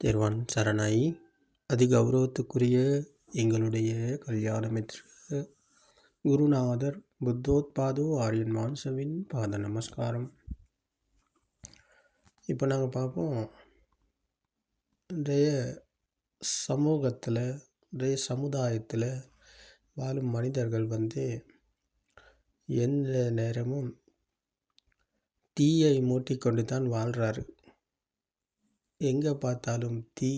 தேர்வான் சரணாயி. அதி கௌரவத்துக்குரிய எங்களுடைய கல்யாண குருநாதர் புத்தோத்பாதோ ஆரியன் மான்சவின் பாத நமஸ்காரம். இப்போ நாங்கள் பார்ப்போம் இன்றைய சமூகத்தில் இன்றைய சமுதாயத்தில் வாழும் மனிதர்கள் வந்து எந்த நேரமும் தீயை மூட்டிக்கொண்டு தான் வாழ்கிறாரு எங்கே பார்த்தாலும் தீ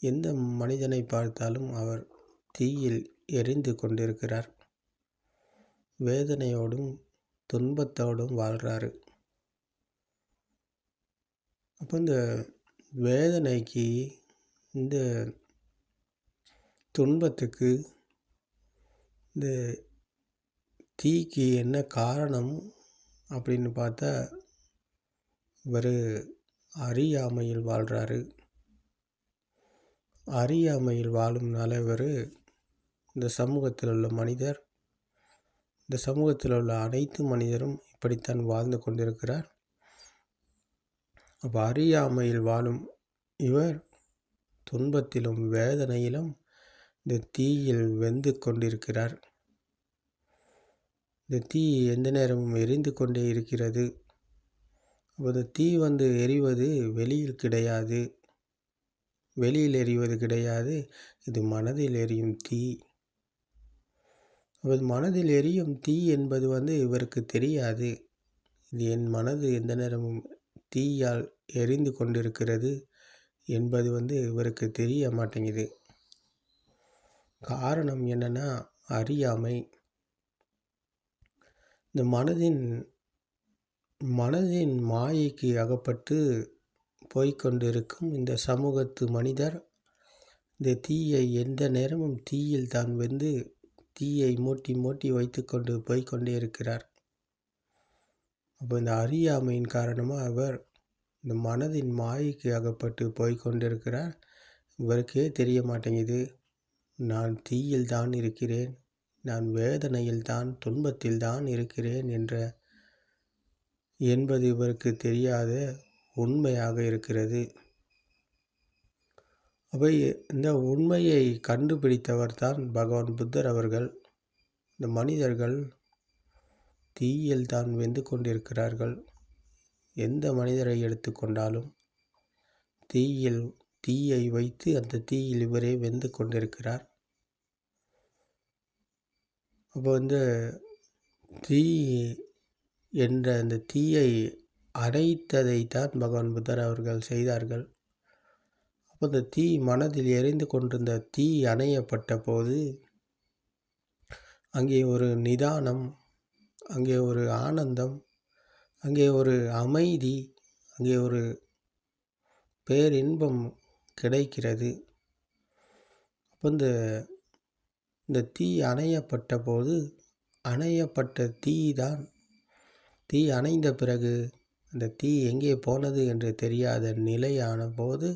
எந்த மனிதனை பார்த்தாலும் அவர் தீயில் எரிந்து கொண்டிருக்கிறார். வேதனையோடும் துன்பத்தோடும் வாழ்கிறாரு அப்போ இந்த வேதனைக்கு இந்த துன்பத்துக்கு இந்த தீக்கு என்ன காரணம் அப்படின்னு பார்த்தா இவர் அறியாமையில் வாழ்கிறாரு அறியாமையில் வாழும் தலைவர் இந்த சமூகத்தில் உள்ள மனிதர். இந்த சமூகத்தில் உள்ள அனைத்து மனிதரும் இப்படித்தான் வாழ்ந்து கொண்டிருக்கிறார். அப்போ அறியாமையில் வாழும் இவர் துன்பத்திலும் வேதனையிலும் இந்த தீயில் வெந்து கொண்டிருக்கிறார். இந்த தீ எந்த நேரமும் எரிந்து கொண்டே இருக்கிறது. ஒரு தீ வந்து எரிவது வெளியில் கிடையாது. வெளியில் எரிவது கிடையாது. இது மனதில் எரியும் தீ. அப்போது மனதில் எரியும் தீ என்பது வந்து இவருக்கு தெரியாது. இது என் மனது எந்த நேரமும் தீயால் எரிந்து கொண்டிருக்கிறது என்பது வந்து இவருக்கு தெரிய மாட்டேங்குது. காரணம் என்னென்னா அறியாமை. இந்த மனதின் மனதின் மாயைக்கு அகப்பட்டு போய்கொண்டிருக்கும் இந்த சமூகத்து மனிதர் இந்த தீயை எந்த நேரமும் தீயில் தான் வந்து தீயை மூட்டி மூட்டி வைத்துக்கொண்டு போய்கொண்டே இருக்கிறார் அப்போ இந்த அறியாமையின் காரணமாக அவர் இந்த மனதின் மாயைக்கு அகப்பட்டு போய்கொண்டிருக்கிறார் இவருக்கே தெரிய மாட்டேங்குது நான் தீயில் தான் இருக்கிறேன் நான் வேதனையில் தான் துன்பத்தில் தான் இருக்கிறேன் என்ற என்பது இவருக்கு தெரியாத உண்மையாக இருக்கிறது. அப்போ இந்த உண்மையை கண்டுபிடித்தவர் தான் பகவான் புத்தர் அவர்கள். இந்த மனிதர்கள் தீயில் தான் வெந்து கொண்டிருக்கிறார்கள். எந்த மனிதரை எடுத்துக்கொண்டாலும் தீயில் தீயை வைத்து அந்த தீயில் இவரே வெந்து கொண்டிருக்கிறார். அப்போ வந்து தீ என்ற அந்த தீயை அணைத்ததைத்தான் பகவான் புத்தர் அவர்கள் செய்தார்கள். அப்போ அந்த தீ மனதில் எரிந்து கொண்டிருந்த தீ அணையப்பட்ட போது அங்கே ஒரு நிதானம் அங்கே ஒரு ஆனந்தம் அங்கே ஒரு அமைதி அங்கே ஒரு பேரின்பம் கிடைக்கிறது. அப்போ இந்த இந்த தீ அணையப்பட்ட போது அணையப்பட்ட தீ தான் தீ அணைந்த பிறகு அந்த தீ எங்கே போனது என்று தெரியாத நிலையான போது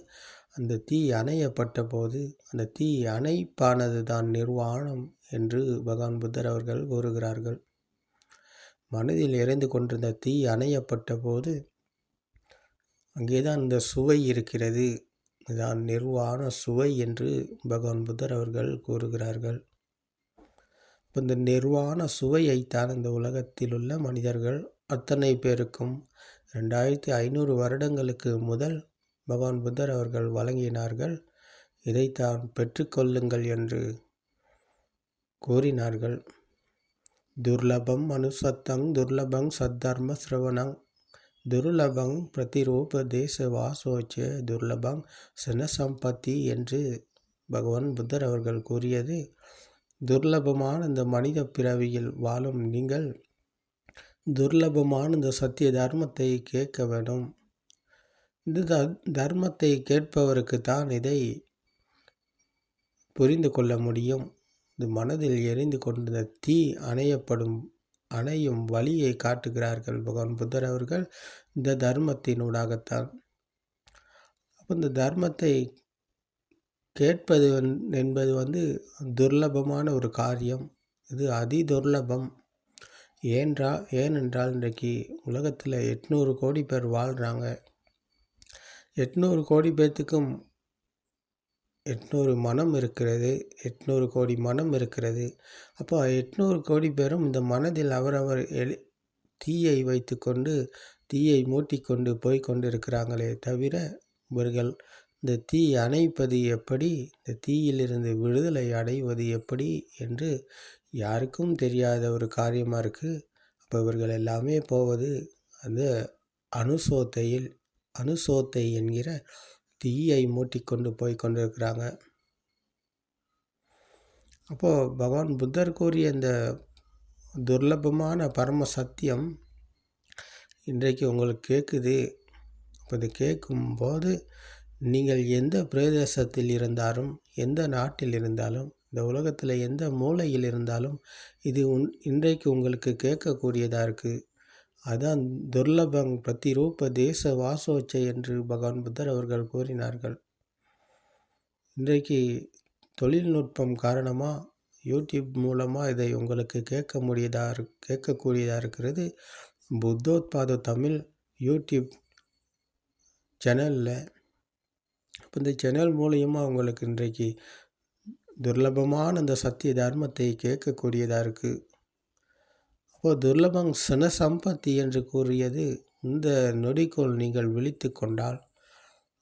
அந்த தீ அணையப்பட்ட போது அந்த தீ அணைப்பானது தான் நிர்வாணம் என்று பகவான் புத்தர் அவர்கள் கூறுகிறார்கள். மனதில் எரிந்து கொண்டிருந்த தீ அணையப்பட்ட போது அங்கேதான் இந்த சுவை இருக்கிறது. இதுதான் நிர்வாண சுவை என்று பகவான் புத்தர் அவர்கள் கூறுகிறார்கள். இந்த நிர்வாண சுவையைத்தான் இந்த உலகத்தில் உள்ள மனிதர்கள் அத்தனை பேருக்கும் ரெண்டாயிரத்தி ஐநூறு வருடங்களுக்கு முதல் பகவான் புத்தர் அவர்கள் வழங்கினார்கள். இதைத்தான் பெற்றுக்கொள்ளுங்கள் என்று கூறினார்கள். துர்லபம் அனுசத்தங் துர்லபங் சத்தர்ம சிரவணங் துர்லபங் பிரதிரூப தேச வாசோச்ச துர்லபங் சினசம்பத்தி என்று பகவான் புத்தர் அவர்கள் கூறியது துர்லபமான இந்த மனித பிறவியில் வாழும் நீங்கள் துர்லபமான இந்த சத்திய தர்மத்தை கேட்க வேண்டும் இந்த தர்மத்தை கேட்பவருக்கு தான் இதை புரிந்து கொள்ள முடியும். இது மனதில் எரிந்து கொண்ட தீ அணையப்படும் அணையும் வழியை காட்டுகிறார்கள் பகவான் புத்தர் அவர்கள். இந்த தர்மத்தினூடாகத்தான். அப்போ இந்த தர்மத்தை கேட்பது என்பது வந்து துர்லபமான ஒரு காரியம். இது அதி துர்லபம். ஏன்றா ஏனென்றால் இன்றைக்கு உலகத்தில் எட்நூறு கோடி பேர் வாழ்கிறாங்க எட்நூறு கோடி பேர்த்துக்கும் எட்நூறு மனம் இருக்கிறது எட்நூறு கோடி மனம் இருக்கிறது. அப்போ எட்நூறு கோடி பேரும் இந்த மனதில் அவரவர் எலி தீயை வைத்துக்கொண்டு தீயை மூட்டிக்கொண்டு போய் கொண்டிருக்கிறாங்களே தவிர இவர்கள் இந்த தீ அணைப்பது எப்படி இந்த தீயிலிருந்து விடுதலை அடைவது எப்படி என்று யாருக்கும் தெரியாத ஒரு காரியமாக இருக்குது அப்போ இவர்கள் எல்லாமே போவது அந்த அணுசோத்தையில் அணுசோத்தை என்கிற தீயை மூட்டிக்கொண்டு போய் கொண்டிருக்கிறாங்க. அப்போது பகவான் புத்தர் கூறிய இந்த துர்லபமான பரம சத்தியம் இன்றைக்கு உங்களுக்கு கேட்குது அப்போ இது கேட்கும்போது நீங்கள் எந்த பிரதேசத்தில் இருந்தாலும் எந்த நாட்டில் இருந்தாலும் இந்த உலகத்தில் எந்த மூலையில் இருந்தாலும் இது உன் இன்றைக்கு உங்களுக்கு கேட்கக்கூடியதாக இருக்குது அதான் துர்லபங் பிரதிரூப தேச வாசோச்சை என்று பகவான் புத்தர் அவர்கள் கூறினார்கள். இன்றைக்கு தொழில்நுட்பம் காரணமாக யூடியூப் மூலமாக இதை உங்களுக்கு கேட்க முடியதாக கேட்கக்கூடியதாக இருக்கிறது. புத்தோத்பாத தமிழ் யூடியூப் சேனலில் இப்போ இந்த சேனல் மூலியமாக உங்களுக்கு இன்றைக்கு துர்லபமான அந்த சத்திய தர்மத்தை கேட்கக்கூடியதாக இருக்குது அப்போது துர்லபம் சன சம்பத்தி என்று கூறியது இந்த நொடிக்குள் நீங்கள் விழித்து கொண்டால்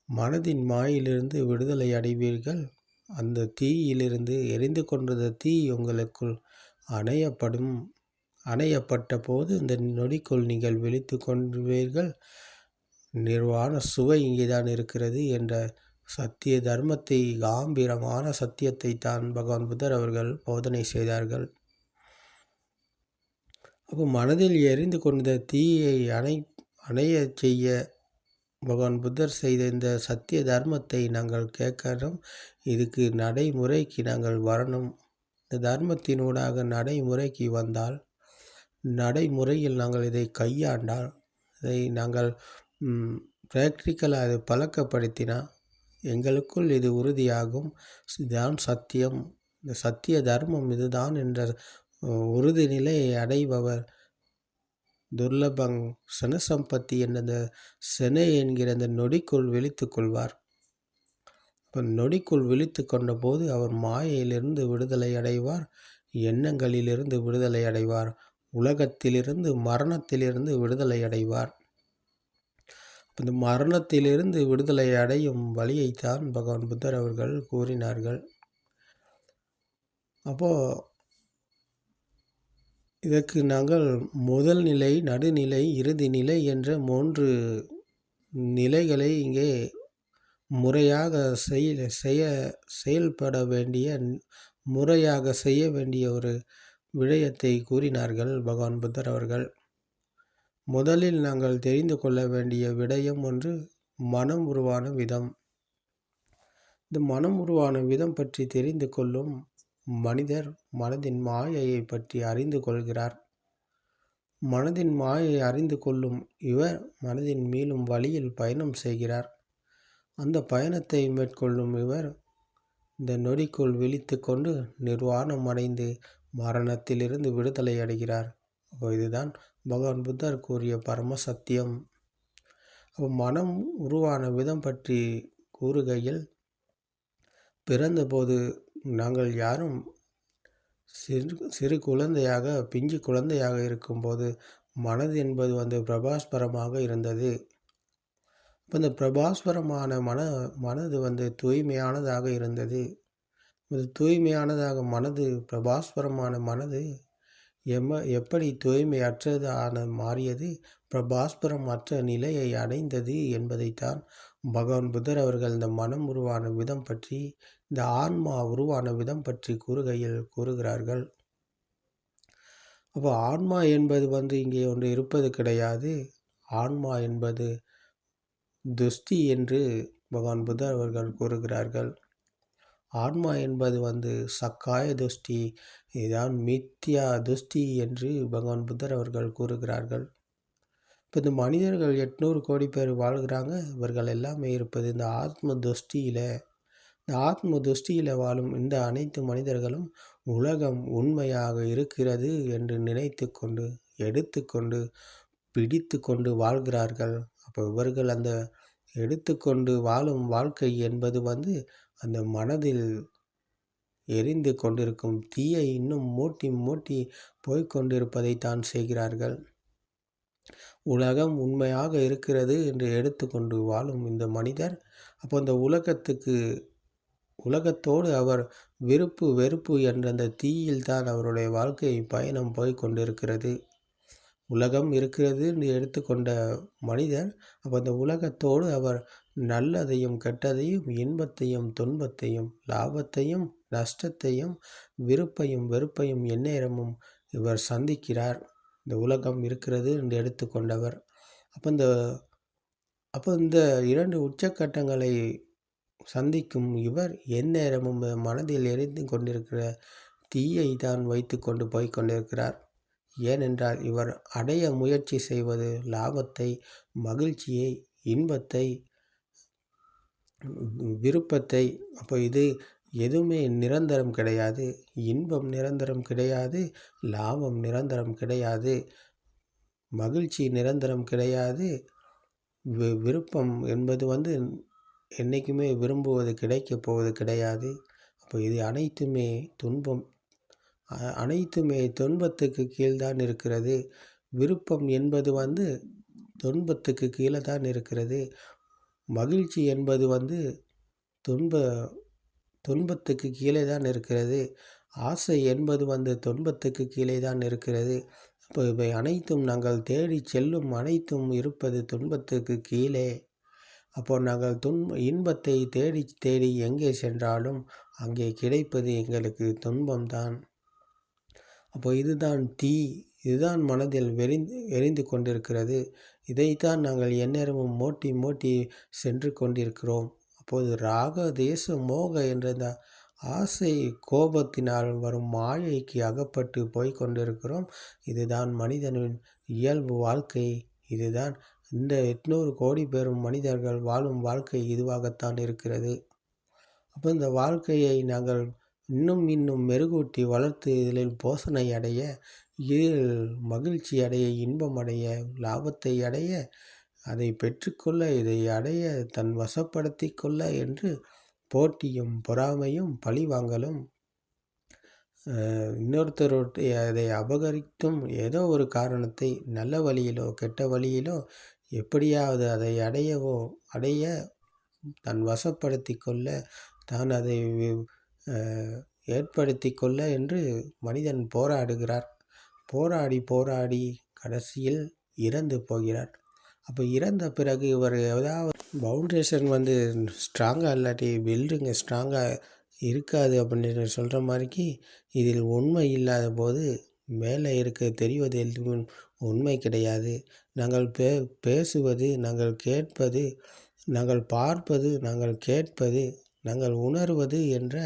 மனதின் மாயிலிருந்து விடுதலை அடைவீர்கள். அந்த தீயிலிருந்து எரிந்து கொண்டிருந்த தீ உங்களுக்குள் அணையப்படும். அணையப்பட்ட போது இந்த நொடிக்குள் நீங்கள் விழித்து கொள்வீர்கள். நிர்வாண சுவை இங்கேதான் இருக்கிறது என்ற சத்திய தர்மத்தை காம்பீரமான சத்தியத்தை தான் பகவான் புத்தர் அவர்கள் போதனை செய்தார்கள். அப்போ மனதில் எரிந்து கொண்ட தீயை அணை அணைய செய்ய பகவான் புத்தர் செய்த இந்த சத்திய தர்மத்தை நாங்கள் கேட்கணும். இதுக்கு நடைமுறைக்கு நாங்கள் வரணும். இந்த தர்மத்தினூடாக நடைமுறைக்கு வந்தால் நடைமுறையில் நாங்கள் இதை கையாண்டால் இதை நாங்கள் ப்ராக்டிக்கலாக அதை பழக்கப்படுத்தினால் எங்களுக்குள் இது உறுதியாகும். இதுதான் சத்தியம். இந்த சத்திய தர்மம் இதுதான் என்ற உறுதி நிலையை அடைபவர். துர்லபங் சனசம்பத்தி என்ற செனை என்கிற அந்த நொடிக்குள் விழித்து கொள்வார். நொடிக்குள் விழித்து கொண்ட போது அவர் மாயையிலிருந்து விடுதலை அடைவார். எண்ணங்களிலிருந்து விடுதலை அடைவார். உலகத்திலிருந்து மரணத்திலிருந்து விடுதலை அடைவார். இந்த மரணத்திலிருந்து விடுதலை அடையும் வழியைத்தான் பகவான் புத்தர் அவர்கள் கூறினார்கள். அப்போது இதற்கு நாங்கள் முதல் நிலை நடுநிலை இறுதி நிலை என்ற மூன்று நிலைகளை இங்கே முறையாக செய்ய செய்ய செயல்பட வேண்டிய முறையாக செய்ய வேண்டிய ஒரு விடயத்தை கூறினார்கள் பகவான் புத்தர் அவர்கள். முதலில் நாங்கள் தெரிந்து கொள்ள வேண்டிய விடயம் ஒன்று மனம் உருவான விதம். இந்த மனம் உருவான விதம் பற்றி தெரிந்து கொள்ளும் மனிதர் மனதின் மாயையை பற்றி அறிந்து கொள்கிறார். மனதின் மாயை அறிந்து கொள்ளும் இவர் மனதின் மீளும் வழியில் பயணம் செய்கிறார். அந்த பயணத்தை மேற்கொள்ளும் இவர் இந்த நொடிக்குள் விழித்து கொண்டு நிர்வாணம் அடைந்து மரணத்திலிருந்து விடுதலை அடைகிறார். அப்போ இதுதான் பகவான் புத்தர் கூறிய பரம சத்தியம் அப்போ மனம் உருவான விதம் பற்றி கூறுகையில் பிறந்தபோது நாங்கள் யாரும் சிறு சிறு குழந்தையாக பிஞ்சு குழந்தையாக இருக்கும்போது மனது என்பது வந்து பிரபாஸ்பரமாக இருந்தது. இப்போ இந்த பிரபாஸ்பரமான மன மனது வந்து தூய்மையானதாக இருந்தது. இந்த தூய்மையானதாக மனது பிரபாஸ்பரமான மனது எம்ம எப்படி தூய்மையற்றதான மாறியது? பிரபாஸ்பரம் அற்ற நிலையை அடைந்தது என்பதைத்தான் பகவான் புத்தர் அவர்கள் இந்த மனம் உருவான விதம் பற்றி இந்த ஆன்மா உருவான விதம் பற்றி கூறுகையில் கூறுகிறார்கள். அப்போ ஆன்மா என்பது வந்து இங்கே ஒன்று இருப்பது கிடையாது. ஆன்மா என்பது துஷ்டி என்று பகவான் புத்தர் அவர்கள் கூறுகிறார்கள். ஆன்மா என்பது வந்து சக்காய துஷ்டி இதுதான் மித்யா துஷ்டி என்று பகவான் புத்தர் அவர்கள் கூறுகிறார்கள். இப்போ இந்த மனிதர்கள் எட்நூறு கோடி பேர் வாழ்கிறாங்க. இவர்கள் எல்லாமே இருப்பது இந்த ஆத்ம துஷ்டியில். இந்த ஆத்ம துஷ்டியில் வாழும் இந்த அனைத்து மனிதர்களும் உலகம் உண்மையாக இருக்கிறது என்று நினைத்து கொண்டு எடுத்துக்கொண்டு பிடித்து கொண்டு வாழ்கிறார்கள். அப்போ இவர்கள் அந்த எடுத்துக்கொண்டு வாழும் வாழ்க்கை என்பது வந்து அந்த மனதில் எரிந்து கொண்டிருக்கும் தீயை இன்னும் மூட்டி மூட்டி போய்கொண்டிருப்பதைத்தான் செய்கிறார்கள். உலகம் உண்மையாக இருக்கிறது என்று எடுத்துக்கொண்டு வாழும் இந்த மனிதர் அப்போ அந்த உலகத்துக்கு உலகத்தோடு அவர் விருப்பு வெறுப்பு என்ற அந்த தீயில்தான் அவருடைய வாழ்க்கை பயணம் போய் கொண்டிருக்கிறது. உலகம் இருக்கிறது என்று எடுத்துக்கொண்ட மனிதர் அப்போ அந்த உலகத்தோடு அவர் நல்லதையும் கெட்டதையும் இன்பத்தையும் துன்பத்தையும் லாபத்தையும் நஷ்டத்தையும் விருப்பையும் வெறுப்பையும் எந்நேரமும் இவர் சந்திக்கிறார். இந்த உலகம் இருக்கிறது என்று எடுத்துக்கொண்டவர். அப்போ இந்த அப்போ இந்த இரண்டு உச்சக்கட்டங்களை சந்திக்கும் இவர் எந்நேரமும் மனதில் எரிந்து கொண்டிருக்கிற தீயை தான் வைத்து கொண்டு போய் கொண்டிருக்கிறார். ஏனென்றால் இவர் அடைய முயற்சி செய்வது லாபத்தை மகிழ்ச்சியை இன்பத்தை விருப்பத்தை அப்போ இது எதுவுமே நிரந்தரம் கிடையாது. இன்பம் நிரந்தரம் கிடையாது. லாபம் நிரந்தரம் கிடையாது. மகிழ்ச்சி நிரந்தரம் கிடையாது. வி விருப்பம் என்பது வந்து என்றைக்குமே விரும்புவது கிடைக்கப் போவது கிடையாது. அப்போ இது அனைத்துமே துன்பம். அனைத்துமே துன்பத்துக்கு கீழ்தான் இருக்கிறது. விருப்பம் என்பது வந்து துன்பத்துக்கு கீழே தான் இருக்கிறது. மகிழ்ச்சி என்பது வந்து துன்ப துன்பத்துக்கு கீழே தான் இருக்கிறது. ஆசை என்பது வந்து துன்பத்துக்கு கீழே தான் இருக்கிறது. அப்போ இவை அனைத்தும் நாங்கள் தேடி செல்லும் அனைத்தும் இருப்பது துன்பத்துக்கு கீழே. அப்போ நாங்கள் துன்ப இன்பத்தை தேடி தேடி எங்கே சென்றாலும் அங்கே கிடைப்பது எங்களுக்கு துன்பம்தான். அப்போ இதுதான் தீ. இதுதான் மனதில் வெறிந்து எரிந்து கொண்டிருக்கிறது. இதைத்தான் நாங்கள் எந்நேரமும் மோட்டி மோட்டி சென்று கொண்டிருக்கிறோம். அப்போது ராக தேச மோக என்ற இந்த ஆசை கோபத்தினால் வரும் மாயைக்கு அகப்பட்டு போய் கொண்டிருக்கிறோம். இதுதான் மனிதனின் இயல்பு வாழ்க்கை. இதுதான் இந்த எட்நூறு கோடி பேரும் மனிதர்கள் வாழும் வாழ்க்கை இதுவாகத்தான் இருக்கிறது. அப்போ இந்த வாழ்க்கையை நாங்கள் இன்னும் இன்னும் மெருகூட்டி வளர்த்து இதில் போசனை அடைய இதில் மகிழ்ச்சி அடைய இன்பம் அடைய லாபத்தை அடைய அதை பெற்றுக்கொள்ள இதை அடைய தன் வசப்படுத்தி கொள்ள என்று போட்டியும் பொறாமையும் பழிவாங்கலும் இன்னொருத்தருடைய அதை அபகரித்தும் ஏதோ ஒரு காரணத்தை நல்ல வழியிலோ கெட்ட வழியிலோ எப்படியாவது அதை அடையவோ அடைய தன் வசப்படுத்தி கொள்ள தான் அதை ஏற்படுத்தி கொள்ள என்று மனிதன் போராடுகிறார். போராடி போராடி கடைசியில் இறந்து போகிறார். அப்போ இறந்த பிறகு இவர் ஏதாவது பவுண்டேஷன் வந்து ஸ்ட்ராங்காக இல்லாட்டி பில்டிங் ஸ்ட்ராங்காக இருக்காது அப்படின்னு சொல்கிற மாதிரிக்கு இதில் உண்மை இல்லாத போது மேலே இருக்க தெரிவது எதுவும் உண்மை கிடையாது. நாங்கள் பே பேசுவது நாங்கள் கேட்பது நாங்கள் பார்ப்பது நாங்கள் கேட்பது நாங்கள் உணர்வது என்ற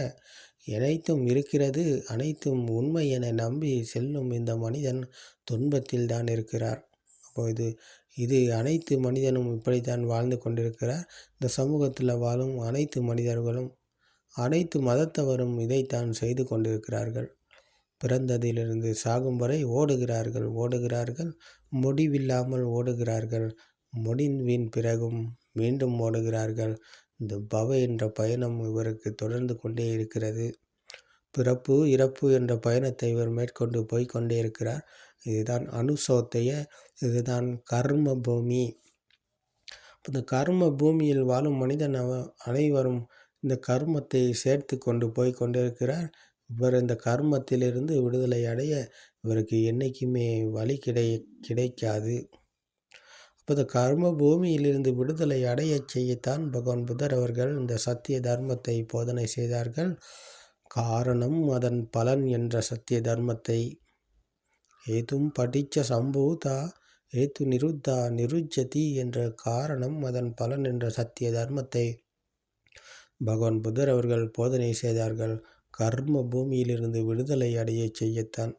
அனைத்தும் இருக்கிறது அனைத்தும் உண்மை என நம்பி செல்லும் இந்த மனிதன் துன்பத்தில் தான் இருக்கிறார். அப்போது இது அனைத்து மனிதனும் இப்படித்தான் வாழ்ந்து கொண்டிருக்கிறார். இந்த சமூகத்தில் வாழும் அனைத்து மனிதர்களும் அனைத்து மதத்தவரும் இதைத்தான் செய்து கொண்டிருக்கிறார்கள். பிறந்ததிலிருந்து சாகும் வரை ஓடுகிறார்கள் ஓடுகிறார்கள். முடிவில்லாமல் ஓடுகிறார்கள். முடிவின் பிறகும் மீண்டும் ஓடுகிறார்கள். இந்த பவ என்ற பயணம் இவருக்கு தொடர்ந்து கொண்டே இருக்கிறது. பிறப்பு இறப்பு என்ற பயணத்தை இவர் மேற்கொண்டு போய்கொண்டே இருக்கிறார். இதுதான் அனுசோத்தைய இதுதான் கர்ம பூமி. இந்த கர்ம பூமியில் வாழும் மனிதன் அனைவரும் இந்த கர்மத்தை சேர்த்து கொண்டு போய் கொண்டிருக்கிறார் இவர் இந்த கர்மத்திலிருந்து விடுதலை அடைய இவருக்கு என்றைக்குமே வழி கிடை கிடைக்காது. அப்போ இந்த கர்ம பூமியிலிருந்து விடுதலை அடைய செய்யத்தான் பகவான் புத்தர் அவர்கள் இந்த சத்திய தர்மத்தை போதனை செய்தார்கள். காரணம் அதன் பலன் என்ற சத்திய தர்மத்தை. ஏதும் படித்த சம்பூதா ஏத்து நிருத்தா நிருஜதி என்ற காரணம் அதன் பலன் என்ற சத்திய தர்மத்தை. பகவான் புத்தர் அவர்கள் போதனை செய்தார்கள். கர்ம பூமியிலிருந்து விடுதலை அடைய செய்யத்தான்.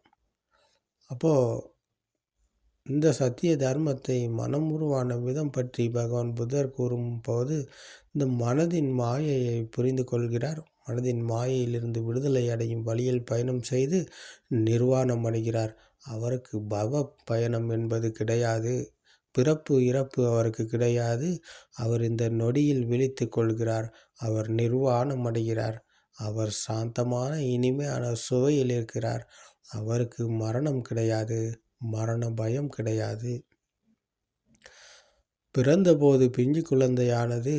அப்போது இந்த சத்திய தர்மத்தை மனம் உருவான விதம் பற்றி பகவான் புத்தர் கூறும் போது இந்த மனதின் மாயையை புரிந்து கொள்கிறார். மனதின் மாயையிலிருந்து விடுதலை அடையும் வழியில் பயணம் செய்து நிர்வாணம் அடைகிறார். அவருக்கு பவ பயணம் என்பது கிடையாது. பிறப்பு இறப்பு அவருக்கு கிடையாது. அவர் இந்த நொடியில் விழித்து கொள்கிறார். அவர் நிர்வாணம் அடைகிறார். அவர் சாந்தமான இனிமையான சுவையில் இருக்கிறார். அவருக்கு மரணம் கிடையாது. மரண பயம் கிடையாது. பிறந்தபோது பிஞ்சு குழந்தையானது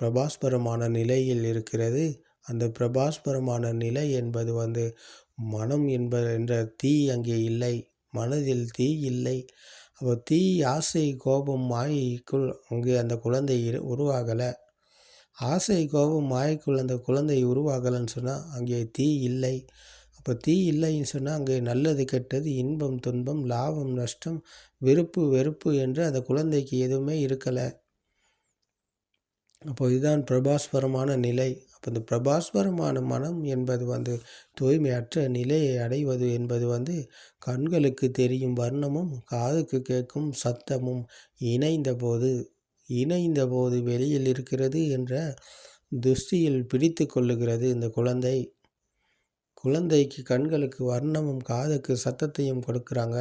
பிரபாஸ்பரமான நிலையில் இருக்கிறது. அந்த பிரபாஸ்பரமான நிலை என்பது வந்து மனம் என்ப என்ற தீ அங்கே இல்லை. மனதில் தீ இல்லை. அப்போ தீ ஆசை கோபம் மாயைக்குள் அங்கே அந்த குழந்தை உருவாகலை. ஆசை கோபம் மாயைக்குள் அந்த குழந்தை உருவாகலைன்னு சொன்னால் அங்கே தீ இல்லை. அப்போ தீ இல்லைன்னு சொன்னால் அங்கே நல்லது கெட்டது இன்பம் துன்பம் லாபம் நஷ்டம் வெறுப்பு வெறுப்பு என்று அந்த குழந்தைக்கு எதுவுமே இருக்கலை. அப்போ இதுதான் பிரபாஸ்வரமான நிலை. அப்போ இந்த பிரபாஸ்வரமான மனம் என்பது வந்து தூய்மையற்ற நிலையை அடைவது என்பது வந்து கண்களுக்கு தெரியும் வர்ணமும் காதுக்கு கேட்கும் சத்தமும் இணைந்தபோது இணைந்தபோது வெளியில் இருக்கிறது என்ற துஷ்டியில் பிடித்து கொள்ளுகிறது இந்த குழந்தை. குழந்தைக்கு கண்களுக்கு வர்ணமும் காதுக்கு சத்தத்தையும் கொடுக்குறாங்க.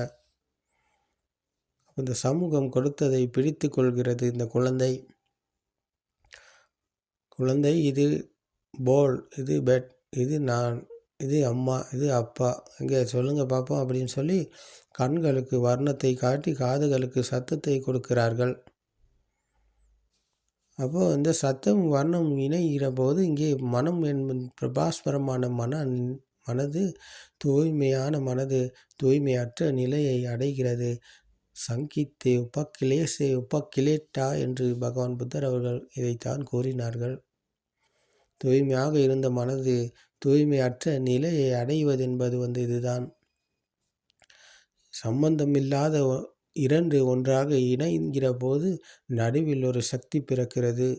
இந்த சமூகம் கொடுத்ததை பிடித்து கொள்கிறது இந்த குழந்தை. குழந்தை இது போல் இது பெட் இது நான் இது அம்மா இது அப்பா. இங்கே சொல்லுங்கள் பார்ப்போம் அப்படின்னு சொல்லி கண்களுக்கு வர்ணத்தை காட்டி காதுகளுக்கு சத்தத்தை கொடுக்கிறார்கள். அப்போது இந்த சத்தம் வர்ணம் இணைகிற போது இங்கே மனம் என்பது பிரபாஸ்பரமான மன மனது தூய்மையான மனது தூய்மையற்ற நிலையை அடைகிறது. சங்கித்தே உபக்கிலேசே உபக்கிலேட்டா என்று பகவான் புத்தர் அவர்கள் இதைத்தான் கூறினார்கள். தூய்மையாக இருந்த மனது தூய்மையற்ற நிலையை அடைவது என்பது வந்து இதுதான். சம்பந்தமில்லாத இரண்டு ஒன்றாக இணைகிற போது நடுவில் ஒரு சக்தி பிறக்கிறது.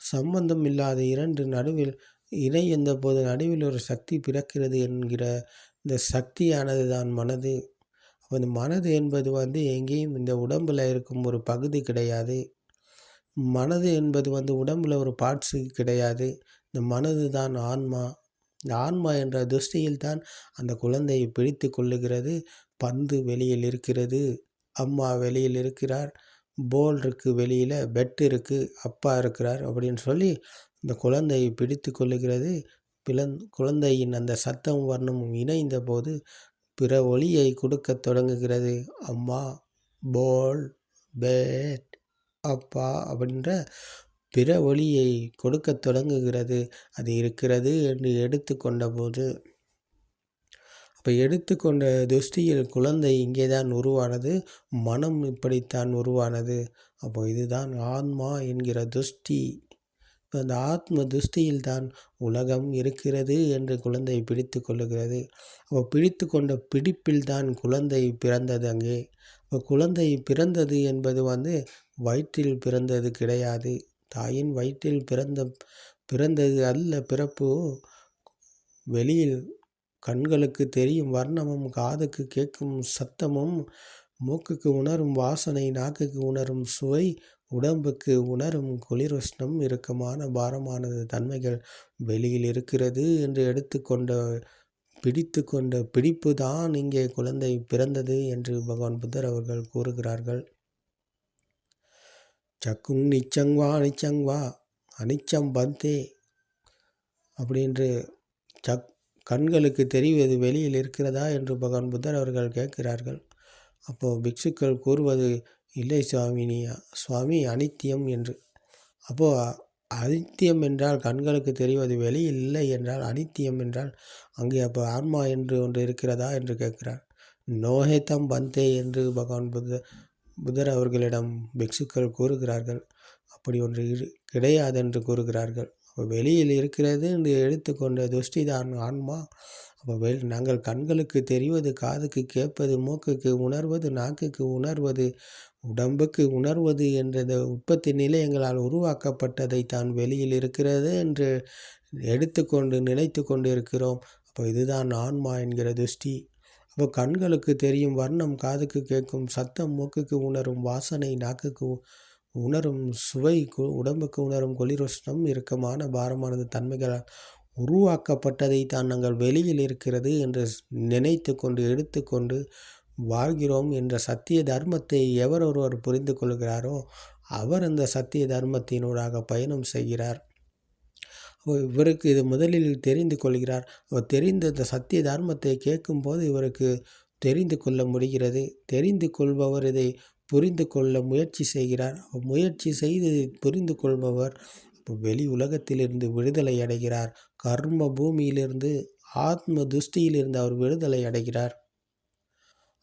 சம்பந்தம் இல்லாத இரண்டு நடுவில் இணை எந்த போது நடுவில் ஒரு சக்தி பிறக்கிறது என்கிற இந்த சக்தியானது தான் மனது. அந்த மனது என்பது வந்து எங்கேயும் இந்த உடம்பில் இருக்கும் ஒரு பகுதி கிடையாது. மனது என்பது வந்து உடம்பில் ஒரு பார்ட்ஸு கிடையாது. இந்த மனது தான் ஆன்மா. இந்த ஆன்மா என்ற திருஷ்டியில் தான் அந்த குழந்தையை பிடித்து கொள்ளுகிறது. பந்து வெளியில் இருக்கிறது. அம்மா வெளியில் இருக்கிறார். போல் இருக்குது வெளியில். பெட் இருக்குது அப்பா இருக்கிறார் அப்படின்னு சொல்லி இந்த குழந்தையை பிடித்து கொள்ளுகிறது. பிளந் குழந்தையின் அந்த சத்தம் வர்ணமும் இணைந்த போது பிற ஒளியை கொடுக்க தொடங்குகிறது. அம்மா போல் பேட் அப்பா அப்படின்ற பிற ஒளியை கொடுக்க தொடங்குகிறது. அது இருக்கிறது என்று எடுத்துக்கொண்ட போது அப்போ எடுத்துக்கொண்ட துஷ்டியில் குழந்தை இங்கே தான் உருவானது. மனம் இப்படித்தான் உருவானது. அப்போ இதுதான் ஆன்மா என்கிற துஷ்டி அந்த ஆத்ம துஷ்டியில்தான் உலகம் இருக்கிறது என்று குழந்தை பிடித்து கொள்ளுகிறது. அவள் பிடித்து கொண்ட பிடிப்பில் தான் குழந்தை பிறந்தது அங்கே. இப்போ குழந்தை பிறந்தது என்பது வந்து வயிற்றில் பிறந்தது கிடையாது. தாயின் வயிற்றில் பிறந்த பிறந்தது அல்ல. பிறப்பு வெளியில் கண்களுக்கு தெரியும் வர்ணமும் காதுக்கு கேட்கும் சத்தமும் மூக்குக்கு உணரும் வாசனை நாக்குக்கு உணரும் சுவை உடம்புக்கு உணரும் குளிர் உஷ்ணம் இறுக்கமான பாரமானது தன்மைகள் வெளியில் இருக்கிறது என்று எடுத்துக்கொண்ட பிடித்து கொண்ட பிடிப்பு தான் இங்கே குழந்தை பிறந்தது என்று பகவான் புத்தர் அவர்கள் கூறுகிறார்கள். சக்குங் நிச்சங் வா அனிச்சங் வா அனிச்சம் பந்தே அப்படின்று சக் கண்களுக்கு தெரிவது வெளியில் இருக்கிறதா என்று பகவான் புத்தர் அவர்கள் கேட்கிறார்கள். அப்போது பிக்ஷுக்கள் கூறுவது இல்லை சுவாமினி சுவாமி அனித்தியம் என்று. அப்போது அனித்தியம் என்றால் கண்களுக்கு தெரிவது வெளியில்லை இல்லை என்றால் அனித்தியம் என்றால் அங்கே அப்போ ஆன்மா என்று ஒன்று இருக்கிறதா என்று கேட்கிறார். நோஹேத்தம் பந்தே என்று பகவான் புத்த புத்தர் அவர்களிடம் பிக்ஷுக்கள் கூறுகிறார்கள். அப்படி ஒன்று கிடையாது என்று கூறுகிறார்கள். அப்போ வெளியில் இருக்கிறது என்று எடுத்துக்கொண்ட துஷ்டிதான் ஆன்மா. அப்போ வெள் நாங்கள் கண்களுக்கு தெரிவது காதுக்கு கேட்பது மூக்குக்கு உணர்வது நாக்குக்கு உணர்வது உடம்புக்கு உணர்வது என்ற உற்பத்தி நிலையங்களால் உருவாக்கப்பட்டதை தான் வெளியில் இருக்கிறது என்று எடுத்துக்கொண்டு நினைத்து கொண்டு இருக்கிறோம் அப்போ இதுதான் ஆன்மா என்கிற துஷ்டி அப்போ கண்களுக்கு தெரியும் வர்ணம் காதுக்கு கேட்கும் சத்தம் மூக்குக்கு உணரும் வாசனை நாக்குக்கு உணரும் சுவை உடம்புக்கு உணரும் குளிரோஷ்ணம் இறுக்கமான பாரமானது தன்மைகளால் உருவாக்கப்பட்டதை தான் நாங்கள் வெளியில் இருக்கிறது என்று நினைத்து கொண்டு எடுத்துக்கொண்டு வாழ்கிறோம் என்ற சத்திய தர்மத்தை எவர் ஒருவர் புரிந்து கொள்கிறாரோ அவர் அந்த சத்திய தர்மத்தினூடாக பயணம் செய்கிறார். இவருக்கு இது முதலில் தெரிந்து கொள்கிறார். அவர் தெரிந்த இந்த சத்திய தர்மத்தை கேட்கும்போது இவருக்கு தெரிந்து கொள்ள முடிகிறது. தெரிந்து கொள்பவர் இதை புரிந்து கொள்ள முயற்சி செய்கிறார். முயற்சி செய்து புரிந்து கொள்பவர் வெளி உலகத்திலிருந்து விடுதலை அடைகிறார். கர்ம பூமியிலிருந்து ஆத்ம துஷ்டியிலிருந்து அவர் விடுதலை அடைகிறார்.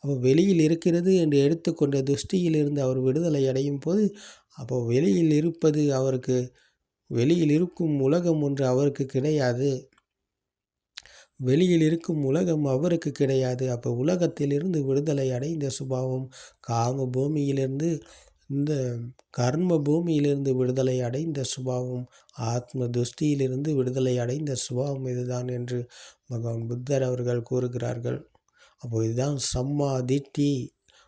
அப்போ வெளியில் இருக்கிறது என்று எடுத்துக்கொண்ட துஷ்டியிலிருந்து அவர் விடுதலை அடையும் போது அப்போ வெளியில் இருப்பது அவருக்கு வெளியில் இருக்கும் உலகம் ஒன்று அவருக்கு கிடையாது. வெளியில் இருக்கும் உலகம் அவருக்கு கிடையாது. அப்போ உலகத்திலிருந்து விடுதலை அடைந்த சுபாவம் காம பூமியிலிருந்து இந்த கர்ம பூமியிலிருந்து விடுதலை அடைந்த சுபாவம் ஆத்ம துஷ்டியிலிருந்து விடுதலை அடைந்த சுபாவம் இதுதான் என்று பகவான் புத்தர் அவர்கள் கூறுகிறார்கள். அப்போ இதுதான் சம்மா திட்டி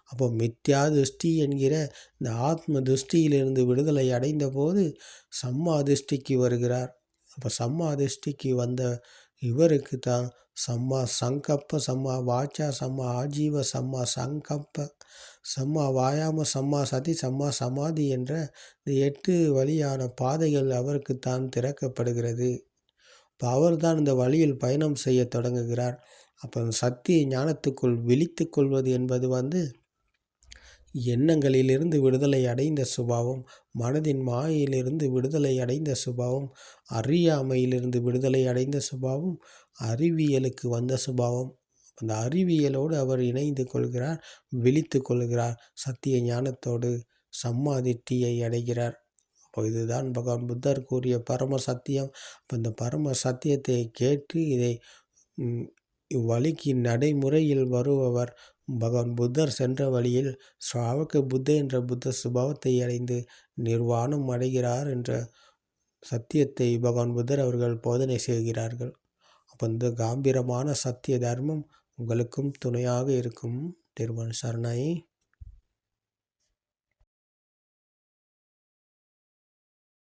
அப்போ மித்யா திருஷ்டி என்கிற இந்த ஆத்ம திருஷ்டியிலிருந்து விடுதலை அடைந்த போது சம்மா திருஷ்டிக்கு வருகிறார். அப்போ சம்மா திருஷ்டிக்கு வந்த இவருக்கு தான் சம்மா சங்கப்ப சம்மா வாச்சா சம்மா ஆஜீவ சம்மா சங்கப்ப சம்மா வாயாம சம்மா சதி சம்மா சமாதி என்ற இந்த எட்டு வழியான பாதைகள் அவருக்கு தான் திறக்கப்படுகிறது. இப்போ அவர் தான் இந்த வழியில் பயணம் செய்ய தொடங்குகிறார். அப்போ சக்தியை ஞானத்துக்குள் விழித்து கொள்வது என்பது வந்து எண்ணங்களிலிருந்து விடுதலை அடைந்த சுபாவம் மனதின் மாயிலிருந்து விடுதலை அடைந்த சுபாவம் அறியாமையிலிருந்து விடுதலை அடைந்த சுபாவம் அறிவியலுக்கு வந்த சுபாவம். அந்த அறிவியலோடு அவர் இணைந்து கொள்கிறார் விழித்து கொள்கிறார் சத்திய ஞானத்தோடு சம்மாதிட்டியை அடைகிறார். அப்போ இதுதான் பகவான் புத்தர் கூறிய பரம சத்தியம். அப்போ இந்த பரம சத்தியத்தை கேட்டு இதை இவ்வழிக்கு நடைமுறையில் வருபவர் பகவான் புத்தர் சென்ற வழியில் ஸ்ராவக புத்த என்ற புத்த சுபாவத்தை அடைந்து நிர்வாணம் அடைகிறார் என்ற சத்தியத்தை பகவான் புத்தர் அவர்கள் போதனை செய்கிறார்கள். அப்போ இந்த காம்பீரமான சத்திய தர்மம் உங்களுக்கும் துணையாக இருக்கும். திருவன் சரணாயி.